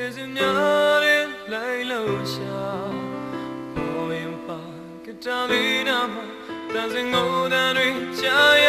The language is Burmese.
ကျေးဇူးများတဲ့လိုက်လို့ရှာဘောရင်ပါကတာလီနာမှာတန်စင်ငိုတန်တွေချာရ